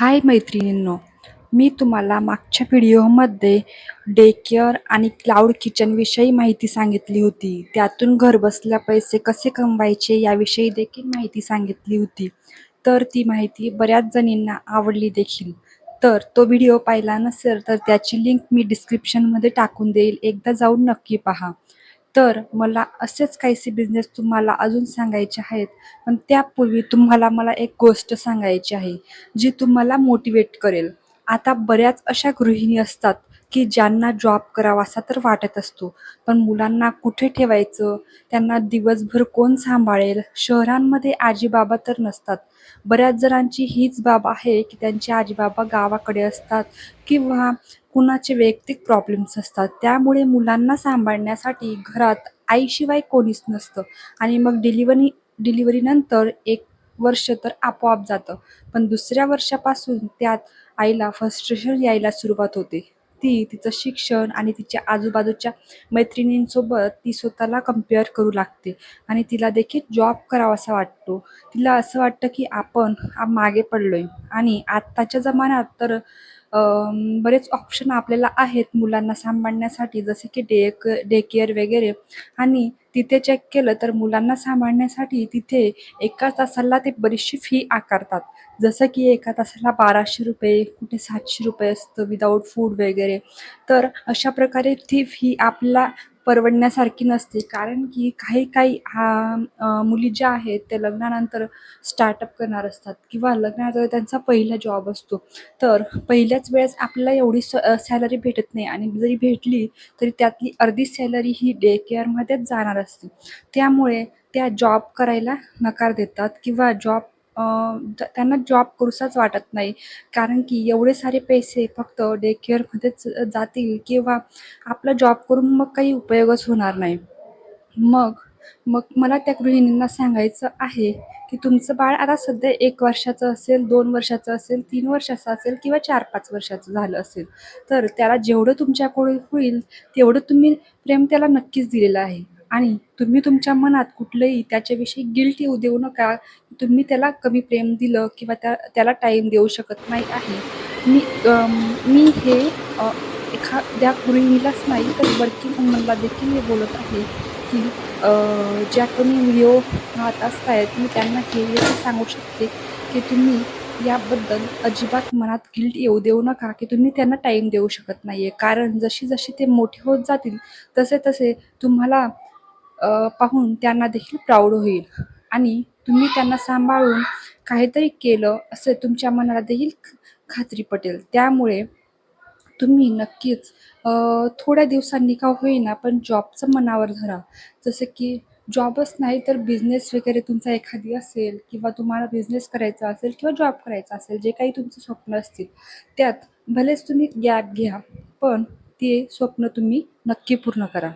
हाय मैत्रिणींनो मी तुम्हाला मागच्या व्हिडिओमध्ये डे केअर आणि क्लाउड किचनविषयी माहिती सांगितली होती. त्यातून घरबसल्या पैसे कसे कमवायचे याविषयी देखील माहिती सांगितली होती. तर ती माहिती बऱ्याच जणींना आवडली देखील. तर तो व्हिडिओ पाहिला नसेल तर त्याची लिंक मी डिस्क्रिप्शनमध्ये टाकून देईल. एकदा जाऊन नक्की पहा. तर मला असेच काहीसे बिझनेस तुम्हाला अजून सांगायचे आहेत. पण त्यापूर्वी तुम्हाला मला एक गोष्ट सांगायची आहे जी तुम्हाला मोटिवेट करेल. आता बऱ्याच अशा गृहिणी असतात की ज्यांना जॉब करावा असा तर वाटत असतो पण मुलांना कुठे ठेवायचं? त्यांना दिवसभर कोण सांभाळेल? शहरांमध्ये आजीबाबा तर नसतात. बऱ्याच जणांची हीच बाब आहे की त्यांचे आजीबाबा गावाकडे असतात किंवा कुणाचे वैयक्तिक प्रॉब्लेम्स असतात त्यामुळे मुलांना सांभाळण्यासाठी घरात आईशिवाय कोणीच नसतं. आणि मग डिलिव्हरी डिलिव्हरीनंतर एक वर्ष तर आपोआप जातं. पण दुसऱ्या वर्षापासून त्यात आईला फ्रस्ट्रेशन यायला सुरुवात होते. ती तिचं शिक्षण आणि तिच्या आजूबाजूच्या मैत्रिणींसोबत ती स्वतःला कंपेअर करू लागते. आणि तिला देखील जॉब करावासा वाटतो. तिला असं वाटतं की आपण मागे मागे पडलोय. आणि आत्ताच्या जमान्यात तर बरेच ऑप्शन आपल्याला आहेत मुलांना सांभाळण्यासाठी जसे की डे डे केअर वगैरे. आणि तिथे चेक केलं तर मुलांना सांभाळण्यासाठी तिथे एका तासाला ते बरीचशी फी आकारतात. जसं की एका तासाला बाराशे रुपये कुठे सातशे रुपये असतं विदाऊट फूड वगैरे. तर अशा प्रकारे ती फी आपला परवडण्यासारखी नसते. कारण की काही काही हा मुली ज्या आहेत त्या लग्नानंतर स्टार्टअप करणार असतात किंवा लग्नानंतर त्यांचा पहिला जॉब असतो. तर पहिल्याच वेळेस आपल्याला एवढी सॅलरी भेटत नाही आणि जरी भेटली तरी त्यातली अर्धी सॅलरी ही डे केअरमध्येच जाणार असते. त्यामुळे त्या जॉब करायला नकार देतात किंवा जॉब त्यांना जॉब करूसाच वाटत नाही. कारण की एवढे सारे पैसे फक्त डे केअरमध्येच जातील किंवा आपला जॉब करून मग काही उपयोगच होणार नाही. मग मग मला त्या गृहिणींना सांगायचं आहे की तुमचं बाळ आता सध्या एक वर्षाचं असेल दोन वर्षाचं असेल तीन वर्षाचं असेल किंवा चार पाच वर्षाचं झालं असेल तर त्याला जेवढं तुमच्याकडे होईल तेवढं तुम्ही प्रेम त्याला नक्कीच दिलेलं आहे. आणि तुम्ही तुमच्या मनात कुठलंही त्याच्याविषयी गिल्ट येऊ देऊ नका. तुम्ही त्याला कमी प्रेम दिलं किंवा त्या त्याला टाईम देऊ शकत नाही आहे. मी मी हे एखाद्या गृहिणीलाच नाही तर वर्किंग वुमनला देखील मी बोलत आहे की ज्या कोणी व्हिडिओ पाहत असतायत मी त्यांना हे सांगू शकते की तुम्ही याबद्दल अजिबात मनात गिल्ट येऊ देऊ नका की तुम्ही त्यांना टाईम देऊ शकत नाही आहे कारण जशी जशी ते मोठे होत जातील तसे तसे तुम्हाला पाहून त्यांना देखील प्राऊड होईल. आणि तुम्ही त्यांना सांभाळून काहीतरी केलं असं तुमच्या मनाला देखील ख- खात्री पटेल. त्यामुळे तुम्ही नक्कीच थोड्या दिवसांनी का होईना पण जॉबचं मनावर धरा. जसं की जॉबच नाही तर बिझनेस वगैरे तुमचा एखादी असेल किंवा तुम्हाला बिझनेस करायचा असेल किंवा जॉब करायचा असेल जे काही तुमचं स्वप्न असतील त्यात भलेच तुम्ही गॅप घ्या पण ते स्वप्न तुम्ही नक्की पूर्ण करा.